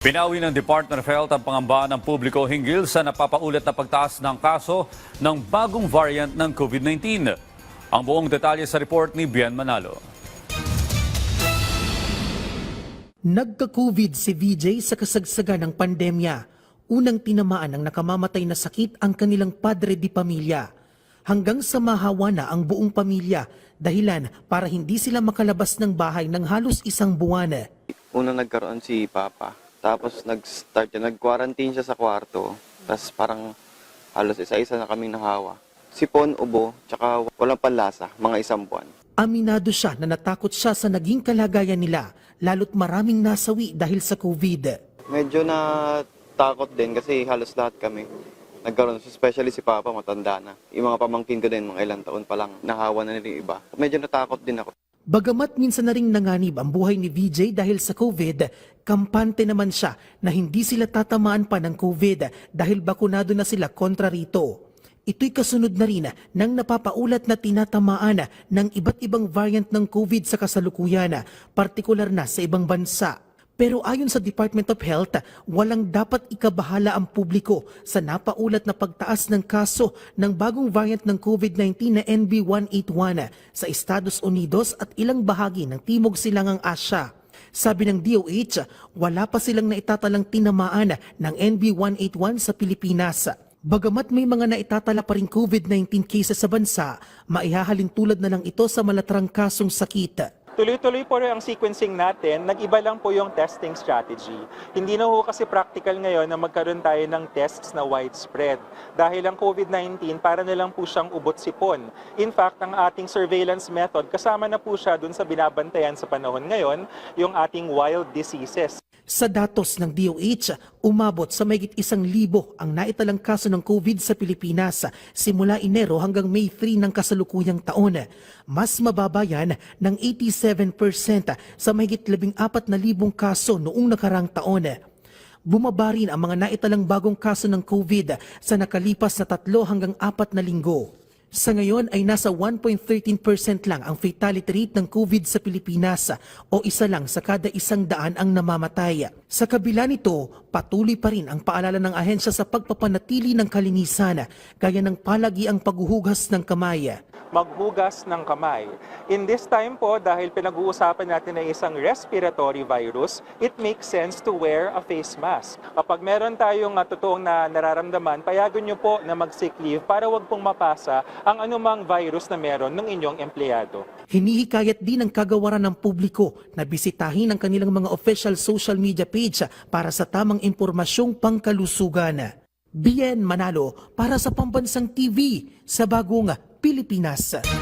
Pinawi ng Department of Health ang pangamba ng publiko hinggil sa napapaulat na pagtaas ng kaso ng bagong variant ng COVID-19. Ang buong detalye sa report ni Bian Manalo. Nagka-COVID si VJ sa kasagsagan ng pandemya. Unang tinamaan ng nakamamatay na sakit ang kanilang padre di pamilya. Hanggang sa mahawa na ang buong pamilya dahilan para hindi sila makalabas ng bahay ng halos isang buwan. Unang nagkaroon si Papa. Tapos nag-start yun, nag-quarantine siya sa kwarto. Tapos parang halos isa-isa na kaming nahawa. Sipon, ubo, tsaka walang panlasa, mga isang buwan. Aminado siya na natakot siya sa naging kalagayan nila, lalo't maraming nasawi dahil sa COVID. Medyo na takot din kasi halos lahat kami nagkaroon. Especially si Papa, matanda na. Yung mga pamangkin ko din, mga ilang taon pa lang, nahawa na nila yung iba. Medyo natakot din ako. Bagamat minsan na ring nanganib ang buhay ni VJ dahil sa COVID, kampante naman siya na hindi sila tatamaan pa ng COVID dahil bakunado na sila kontra rito. Ito'y kasunod na rin ng napapaulat na tinatamaan ng iba't ibang variant ng COVID sa kasalukuyan, partikular na sa ibang bansa. Pero ayon sa Department of Health, walang dapat ikabahala ang publiko sa napaulat na pagtaas ng kaso ng bagong variant ng COVID-19 na NB181 sa Estados Unidos at ilang bahagi ng Timog Silangang Asya. Sabi ng DOH, wala pa silang naitatalang tinamaan ng NB181 sa Pilipinas. Bagamat may mga naitatala pa rin COVID-19 cases sa bansa, maihahalin tulad na lang ito sa malatrang kasong sakit. Tuloy-tuloy po ang sequencing natin, nag-iba lang po yung testing strategy. Hindi na ho kasi practical ngayon na magkaroon tayo ng tests na widespread. Dahil ang COVID-19, para na lang po siyang ubot-sipon. In fact, ang ating surveillance method, kasama na po siya dun sa binabantayan sa panahon ngayon, yung ating wild diseases. Sa datos ng DOH, umabot sa mayigit isang libo ang naitalang kaso ng COVID sa Pilipinas simula Enero hanggang May 3 ng kasalukuyang taon. Mas mababa yan ng 87% sa mayigit 14,000 kaso noong nakarang taon. Bumaba rin ang mga naitalang bagong kaso ng COVID sa nakalipas na tatlo hanggang apat na linggo. Sa ngayon ay nasa 1.13% lang ang fatality rate ng COVID sa Pilipinas o isa lang sa kada isang daan ang namamatay. Sa kabila nito, patuloy pa rin ang paalala ng ahensya sa pagpapanatili ng kalinisan gaya ng palagi ang paghuhugas ng kamay. maghugas ng kamay. In this time po, dahil pinag-uusapan natin ay isang respiratory virus, it makes sense to wear a face mask. Kapag meron tayong uh, totoong na nararamdaman, payagan nyo po na mag-sick leave para wag pong mapasa ang anumang virus na meron ng inyong empleyado. Hinihikayat din ng kagawaran ng publiko na bisitahin ang kanilang mga official social media page para sa tamang impormasyong pangkalusugan. Bien Manalo para sa Pambansang TV sa Bagong Pilipinas.